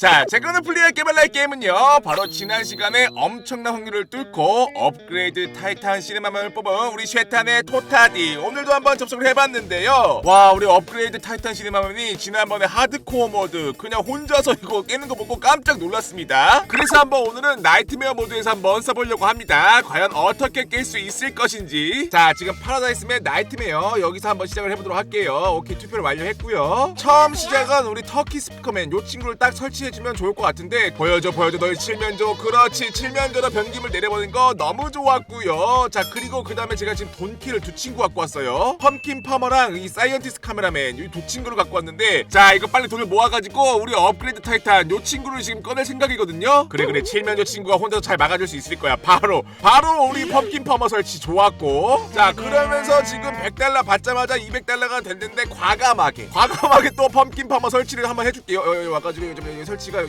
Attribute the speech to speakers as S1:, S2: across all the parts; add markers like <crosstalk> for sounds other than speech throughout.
S1: 자, 제가 오늘 플레이할 개발할 게임은요. 바로 지난 시간에 엄청난 확률을 뚫고 업그레이드 타이탄 시네마만을 뽑은 우리 쉐탄의 토타디. 오늘도 한번 접속을 해봤는데요. 와, 우리 업그레이드 타이탄 시네마만이 지난번에 하드코어 모드 그냥 혼자서 이거 깨는 거 보고 깜짝 놀랐습니다. 그래서 한번 오늘은 나이트메어 모드에서 한번 써보려고 합니다. 과연 어떻게 깰 수 있을 것인지. 자, 지금 파라다이스의 나이트메어 여기서 한번 시작을 해보도록 할게요. 오케이, 투표를 완료했고요. 처음 시작은 우리 터키 스피커맨 요 친구를 딱 설치 해주면 좋을 것 같은데 보여줘 보여줘 너의 칠면조. 그렇지 칠면조로 변김을 내려보는 거 너무 좋았고요. 자 그리고 그 다음에 제가 지금 돈키를 두 친구 갖고 왔어요. 펌킨 파머랑 이 사이언티스트 카메라맨 이 두 친구를 갖고 왔는데 자 이거 빨리 돈을 모아가지고 우리 업그레이드 타이탄 요 친구를 지금 꺼낼 생각이거든요. 그래 그래 칠면조 친구가 혼자서 잘 막아줄 수 있을 거야. 바로 바로 우리 펌킨 파머 설치 좋았고. 자 그러면서 지금 100달러 받자마자 200달러가 됐는데 과감하게 과감하게 또 펌킨 파머 설치를 한번 해줄게요. 여기 여기 와가지고 좀 여기 설치가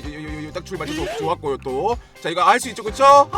S1: 딱 출발 좀 <laughs> 좋았고요 또 자 이거 할수 있죠 그쵸?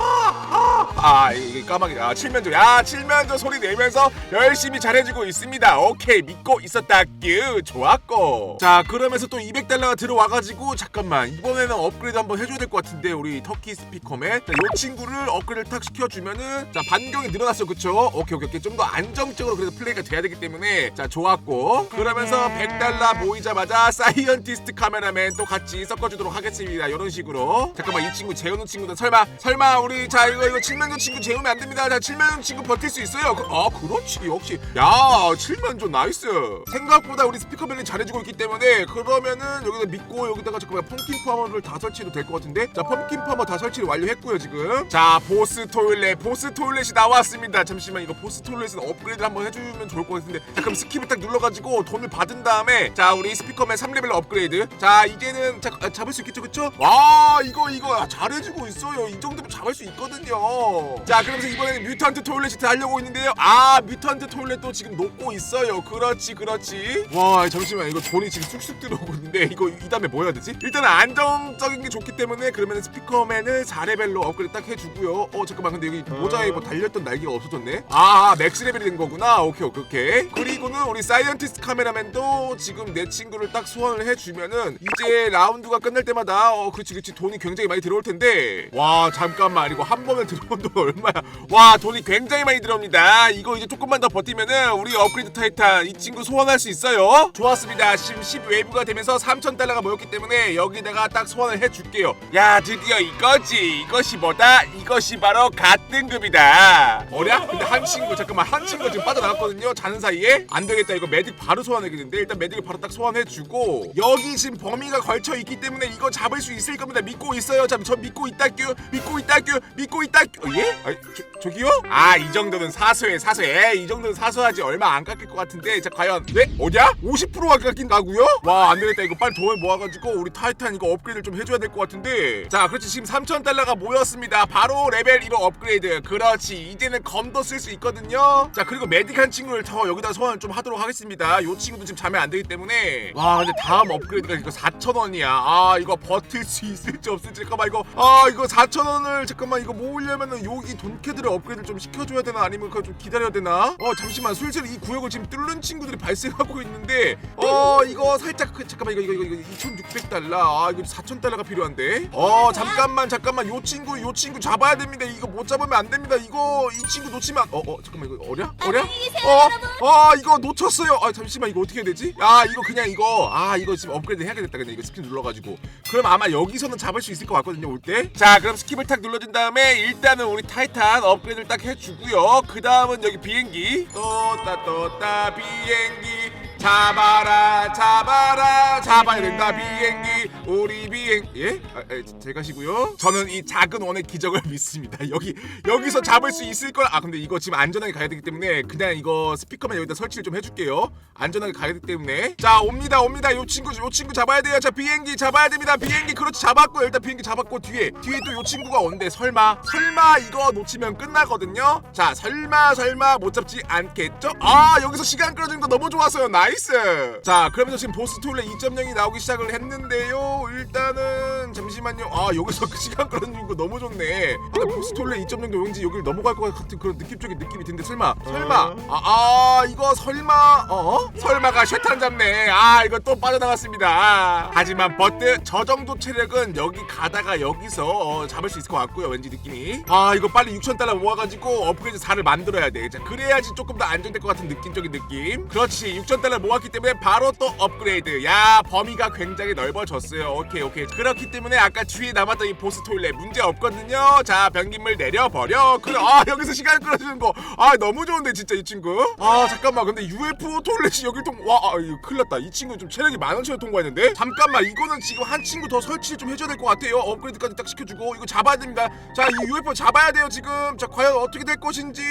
S1: 아 이게 까마귀. 아 칠면조. 야 칠면조 소리 내면서 열심히 잘해주고 있습니다. 오케이 믿고 있었다 큐 좋았고. 자 그러면서 또 200달러가 들어와가지고 잠깐만. 이번에는 업그레이드 한번 해줘야 될 것 같은데 우리 터키 스피커맨 자, 요 친구를 업그레이드 탁 시켜주면은 자 반경이 늘어났어. 그쵸? 오케이 오케이 오케이. 좀 더 안정적으로 그래서 플레이가 돼야 되기 때문에. 자 좋았고. 그러면서 100달러 모이자마자 사이언티스트 카메라맨 또 같이 섞어주도록 하겠습니다. 이런 식으로. 잠깐만 이 친구 재우는 친구들. 설마 설마 우리 자 이거 이거 칠면 조 친구 재우면 안 됩니다. 자 칠면조 친구 버틸 수 있어요. 그, 아 그렇지 역시. 야 칠면조 나이스. 생각보다 우리 스피커맨이 잘해주고 있기 때문에 그러면은 여기다 믿고 여기다가 잠깐만 펌킨 파머를 다 설치해도 될 것 같은데? 자 펌킨 파머 다 설치를 완료했고요 지금. 자 보스 토일렛 보스 토일렛이 나왔습니다. 잠시만 이거 보스 토일렛은 업그레이드 한번 해주면 좋을 것 같은데. 자 그럼 스킵을 딱 눌러가지고 돈을 받은 다음에 자 우리 스피커맨 3레벨 업그레이드. 자 이제는 자, 아, 잡을 수 있겠죠 그쵸? 와 이거 이거 아, 잘해주고 있어요. 이 정도면 잡을 수 있거든요 자 그러면서 이번에는 뮤턴트 토일렛이 달려고 있는데요. 아 뮤턴트 토일렛도 지금 녹고 있어요. 그렇지 그렇지. 와 잠시만. 이거 돈이 지금 쑥쑥 들어오고 있는데 이거 이 다음에 뭐 해야 되지? 일단 은 안정적인 게 좋기 때문에 그러면 스피커맨을 4레벨로 업그레이드 딱 해주고요. 어 잠깐만. 근데 여기 모자에 뭐 달렸던 날개가 없어졌네. 아 맥스 레벨이 된 거구나. 오케이 오케이 오케이. 그리고는 우리 사이언티스트 카메라맨도 지금 내 친구를 딱 소환을 해주면은 이제 라운드가 끝날 때마다 어 그렇지 그렇지. 돈이 굉장히 많이 들어올 텐데. 와 잠깐만. 이거 한 번에 들어온 돈 <laughs> 얼마야? 와 돈이 굉장히 많이 들어옵니다. 이거 이제 조금만 더 버티면은 우리 업그레이드 타이탄 이 친구 소환할 수 있어요. 좋았습니다. 지금 10 웨이브가 되면서 3천 달러가 모였기 때문에 여기다가 딱 소환을 해줄게요. 야 드디어 이거지. 이것이 뭐다? 이것이 바로 갓등급이다. 어랴? 근데 한 친구 잠깐만 한 친구 지금 빠져나갔거든요 자는 사이에. 안 되겠다. 이거 메딕 바로 소환해야겠는데 일단 메딕을 바로 딱 소환해주고. 여기 지금 범위가 걸쳐 있기 때문에 이거 잡을 수 있을 겁니다. 믿고 있어요. 자, 저 믿고 있다규 믿고 있다규 믿고 있다규 어, 예? 아, 저, 저기요? 아 이 정도는 사소해 사소해. 이 정도는 사소하지 얼마 안 깎일 것 같은데 자 과연 네? 어디야? 50%가 깎인다고요? 와 안 되겠다. 이거 빨리 돈을 모아가지고 우리 타이탄 이거 업그레이드 좀 해줘야 될 것 같은데. 자 그렇지. 지금 3,000달러가 모였습니다. 바로 레벨 1호 업그레이드. 그렇지. 이제는 검도 쓸 수 있거든요. 자 그리고 메딕한 친구를 더 여기다 소환을 좀 하도록 하겠습니다. 요 친구도 지금 잠이 안 되기 때문에. 와 근데 다음 업그레이드가 이거 4,000원이야. 아 이거 버틸 수 있을지 없을지 잠깐만 이거. 아 이거 4,000원을 잠깐만 이거 모으려면은 여기 돈캐드를 업그레이드 좀 시켜줘야 되나? 아니면 그거 좀 기다려야 되나? 어 잠시만. 슬슬 이 구역을 지금 뚫는 친구들이 발생하고 있는데 어 이거 살짝 그, 잠깐만. 이거 이거 이거 2,600달러. 아 이거 4,000달러가 필요한데? 어 잠깐만 잠깐만. 요 친구 요 친구 잡아야 됩니다. 이거 못 잡으면 안 됩니다. 이거 이 친구 놓치면 어 어 잠깐만. 이거 어랴 어랴 어, 어 이거 놓쳤어요. 아 잠시만. 이거 어떻게 해야 되지? 아 이거 그냥 이거. 아 이거 지금 업그레이드 해야겠다. 근데 이거 스킵 눌러가지고. 그럼 아마 여기서는 잡을 수 있을 것 같거든요 올 때. 자 그럼 스킵을 탁 눌러준 다음에 일단은 우리 타이탄 업그레이드를 딱 해주고요. 그 다음은 여기 비행기 또따 또따 비행기. 잡아라 잡아라 잡아야 된다 비행기 우리 비행 예? 아, 아, 제 가 시고요. 저는 이 작은 원의 기적을 <laughs> 믿습니다. 여기 여기서 잡을 수 있을 걸 아 근데 이거 지금 안전하게 가야 되기 때문에 그냥 이거 스피커만 여기다 설치를 좀 해줄게요. 안전하게 가야 되기 때문에. 자 옵니다 옵니다. 요 친구 요 친구 잡아야 돼요. 자 비행기 잡아야 됩니다. 비행기 그렇지 잡았고 일단 비행기 잡았고 뒤에 뒤에 또 요 친구가 온대. 설마 설마 이거 놓치면 끝나거든요? 자 설마 설마 못 잡지 않겠죠? 아 여기서 시간 끌어주는 거 너무 좋았어요. 나이스. 자 그러면서 지금 보스 톨레 2.0이 나오기 시작을 했는데요 일단은 잠시만 잠시만요. 아 여기서 그 시간 끌어주는 거 너무 좋네. 아, 보스톨레 2.0도 왠지 여기를 넘어갈 것 같은 그런 느낌적인 느낌이 드는데 설마 설마. 아, 아 이거 설마 어? 설마가 쉐탄 잡네. 아 이거 또 빠져나갔습니다. 하지만 버트 저 정도 체력은 여기 가다가 여기서 어, 잡을 수 있을 것 같고요 왠지 느낌이. 아 이거 빨리 6천 달러 모아가지고 업그레이드 4를 만들어야 돼. 자, 그래야지 조금 더 안정될 것 같은 느낌적인 느낌. 그렇지 6천 달러 모았기 때문에 바로 또 업그레이드. 야 범위가 굉장히 넓어졌어요 오케이 오케이. 그렇기 때문에 아까 뒤에 남았던 이 보스 토일렛 문제 없거든요. 자 변기물 내려 버려. 그래 아 여기서 시간 끌어주는 거 아 너무 좋은데 진짜 이 친구. 아 잠깐만. 근데 UFO 토일렛이 여기 통와 아, 이거 큰일 났다. 이 친구 좀 체력이 많은 친구 통과했는데? 잠깐만. 이거는 지금 한 친구 더 설치 좀 해줘야 될 것 같아요. 업그레이드까지 딱 시켜주고. 이거 잡아야 됩니다. 자 이 UFO 잡아야 돼요 지금. 자 과연 어떻게 될 것인지.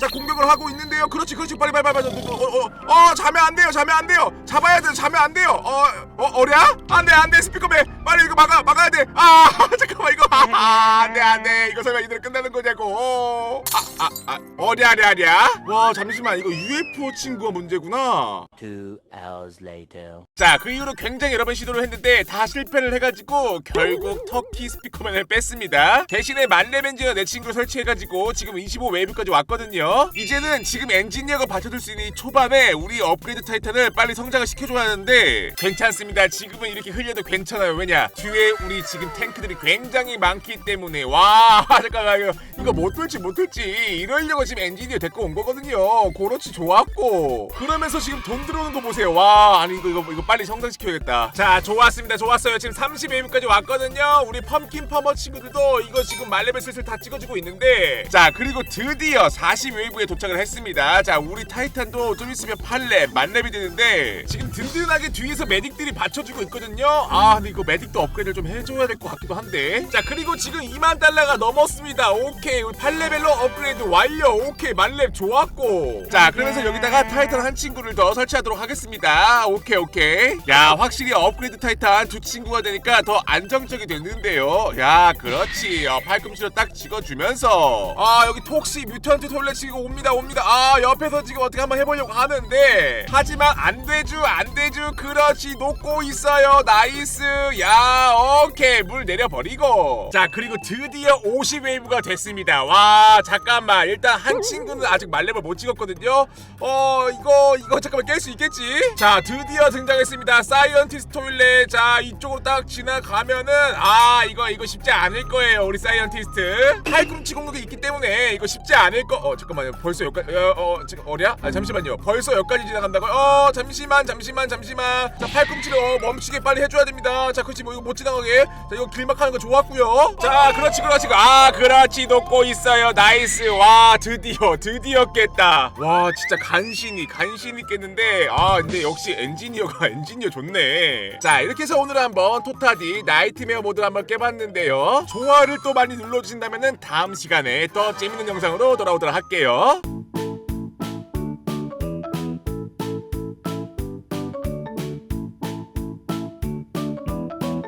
S1: 자 공격을 하고 있는데요. 그렇지 그렇지. 빨리 빨리 빨리 빨리 어, 어, 어, 어 자면 안 돼요. 자면 안 돼요. 잡아야 돼요. 자면 안 돼요. 어, 어 어랴? 안돼 안돼 스피커맨 빨리 이거 막아 막아야 돼아 <laughs> 잠깐만 이거 아, 안돼 안돼 이거 설마 이대로 끝나는 거냐고 아아 아, 어랴 랴 랴 와 잠시만 이거 UFO 친구가 문제구나
S2: Two hours later.
S1: 자, 그 이후로 굉장히 여러 번 시도를 했는데 다 실패를 해가지고 결국 터키 스피커맨을 뺐습니다. 대신에 만렙 엔지어 내 친구를 설치해가지고 지금 25 웨이브까지 왔거든요. 이제는 지금 엔지니어가 받쳐줄 수 있는 이 초반에 우리 업그레이드 타이탄을 빨리 성장을 시켜줘야 하는데 괜찮습니다. 지금은 이렇게 흘려도 괜찮아요. 왜냐? 뒤에 우리 지금 탱크들이 굉장히 많기 때문에 와 <laughs> 잠깐만 이거 이거 못 뚫지 못 뚫지 이러려고 지금 엔지니어 데리고 온 거거든요. 그렇지 좋았고 그러면서 지금 돈 들어오는 거 보세요. 와 아니 이거 이거, 이거 빨리 성장시켜야겠다. 자 좋았습니다. 좋았어요. 지금 30웨이브까지 왔거든요. 우리 펌킨 퍼머 친구들도 이거 지금 말레벨 슬슬 다 찍어주고 있는데 자 그리고 드디어 40웨이브에 도착을 했습니다. 자 우리 타이탄도 좀 있으면 8렙 만렙이 되는데 지금 든든하게 뒤에서 메딕들이 받쳐주고 있거든요. 아 근데 이거 메딕도 업그레이드를 좀 해줘야 될 것 같기도 한데 자 그리고 지금 2만 달러가 넘었습니다. 오케이 우리 8레벨로 업그레이드 완료. 오케이 만렙 좋았고. 자 그러면서 여기다가 타이탄 한 친구를 더 설치하도록 하겠습니다. 오케이 오케이. 야 확실히 업그레이드 타이탄 두 친구가 되니까 더 안정적이 됐는데요. 야 그렇지. 어, 팔꿈치로 딱 찍어주면서. 아 여기 톡시 뮤턴트 톨렛 지금 옵니다 옵니다. 아 옆에서 지금 어떻게 한번 해보려고 하는데. 하지만 안 되죠 안 되죠. 그렇지 녹고 있어요. 나이스. 야 오케이. 물 내려버리고. 자 그리고 드디어 50웨이브가 됐습니다 와 잠깐만. 일단 한 친구는 아직 말렙을 못 찍었거든요. 어 이거 이거 잠깐만 깰 수 있겠지? 자 드디어 등장했습니다. 사이언티스트 토일렛 자 이쪽으로 딱 지나가면은 아 이거 이거 쉽지 않을 거예요 우리 사이언티스트. 팔꿈치 공격이 있기 때문에 이거 쉽지 않을 거 어 잠깐만요. 벌써 여기까지 어, 어 지금 어랴 아 잠시만요. 벌써 여기까지 지나간다고요 어 잠시만 잠시만 잠시만. 자 팔꿈치로 멈추게 빨리 해줘야 됩니다. 자 그렇지 뭐 이거 못 지나가게. 자 이거 길막하는 거 좋았고요. 자 그렇지 그렇지. 아 그렇지 녹고 있어요. 나이스. 와 드디어 드디어 깼다. 와 진짜 간신히 간신히 깼는데 아 근데 역시 엔지니어가 <laughs> 엔지니어 좋네. 자 이렇게 해서 오늘 한번 토타디 나이트메어 모드 한번 깨봤는데요. 좋아를 또 많이 눌러주신다면은 다음 시간에 더 재밌는 영상으로 돌아오도록 할게요